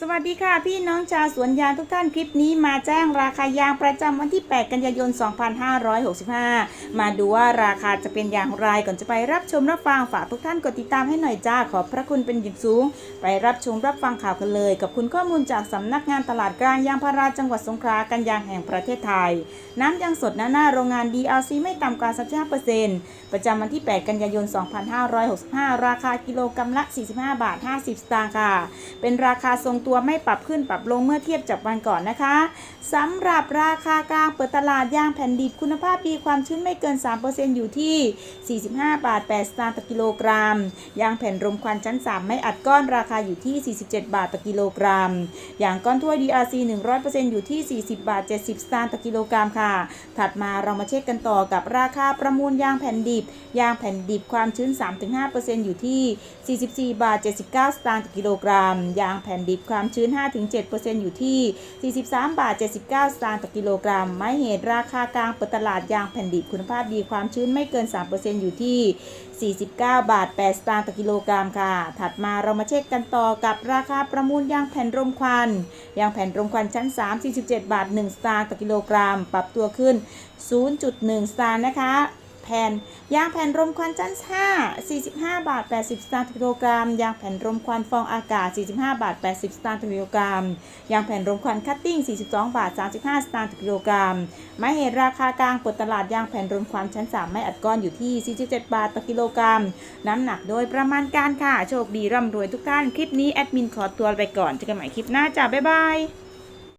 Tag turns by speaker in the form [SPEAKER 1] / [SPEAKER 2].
[SPEAKER 1] สวัสดีค่ะ พี่น้องชาวสวนยางทุกท่านคลิปนี้มาแจ้งราคายางประจำวันที่ 8 กันยายน 2565 มาดูว่าราคาจะเป็นอย่างไรก่อนจะไปรับชมรับฟังฝากทุกท่านกดติดตามให้หน่อยจ้าขอบพระคุณเป็นอย่างสูง ไปรับชมรับฟังข่าวกันเลยกับคุณข้อมูลจากสำนักงานตลาดกลางยางพาราจังหวัดสงขลากันยางแห่งประเทศไทย น้ำยางสดหน้าหน้าโรงงาน DLC ไม่ต่ำกว่า35%ประจำวันที่ 8 กันยายน 2565 ราคากิโลกรัมละ 45 บาท 50 สตางค์ค่ะ เป็นราคาทรงตัวไม่ปรับขึ้นปรับลงเมื่อเทียบจากวันก่อนนะคะสำหรับราคากลางเปิดตลาดยางแผ่นดิบคุณภาพดีความชื้นไม่เกิน 3%อยู่ที่ 45 บาท 8 สตางค์ต่อกิโลกรัม ยางแผ่นรมควันชั้น 3 ไม่อัดก้อนราคาอยู่ที่ 47 บาทต่อกิโลกรัม ยางก้อนถ้วย DRC 100%อยู่ที่ 40 บาท 70 สตางค์ต่อกิโลกรัมค่ะ ถัดมาเรามาเช็คกันต่อกับราคาประมูลยางแผ่นดิบ ยางแผ่นดิบความชื้น 3-5%อยู่ที่ 44 บาท 79 สตางค์ต่อกิโลกรัม ยางแผ่นดิบความชื้น 5-7%อยู่ที่ 43 บาท 79 สตางค์ต่อกิโลกรัม ไม้เหตุราคากลางเปิดตลาดยางแผ่นดิบคุณภาพดีความชื้นไม่เกิน 3%อยู่ที่ 49 บาท 8 สตางค์ต่อกิโลกรัมค่ะ ถัดมาเรามาเช็คกันต่อกับราคาประมูลยางแผ่นรมควัน ยางแผ่นรมควันชั้น 3 47 บาท 1 สตางค์ต่อกิโลกรัม ปรับตัวขึ้น 0.1 สตางค์นะคะ แผ่น ยางแผ่นรมควันชั้น5 45 บาท 80 สตางค์ต่อกิโลกรัม ยางแผ่นรมควันฟองอากาศ 45 บาท 80 สตางค์ต่อกิโลกรัม ยางแผ่นรมควันคัตติ้ง 42 บาท 35 สตางค์ต่อกิโลกรัม ไม้เหตุราคากลางเปิดตลาดยางแผ่นรมควันชั้น 3 ไม่อัดก้อนอยู่ที่ 47 บาทต่อกิโลกรัม น้ำหนักโดยประมาณการค่ะ โชคดีร่ำรวยทุกท่าน คลิปนี้แอดมินขอตัวไปก่อน เจอกันใหม่คลิปหน้าจ้าบ๊ายบาย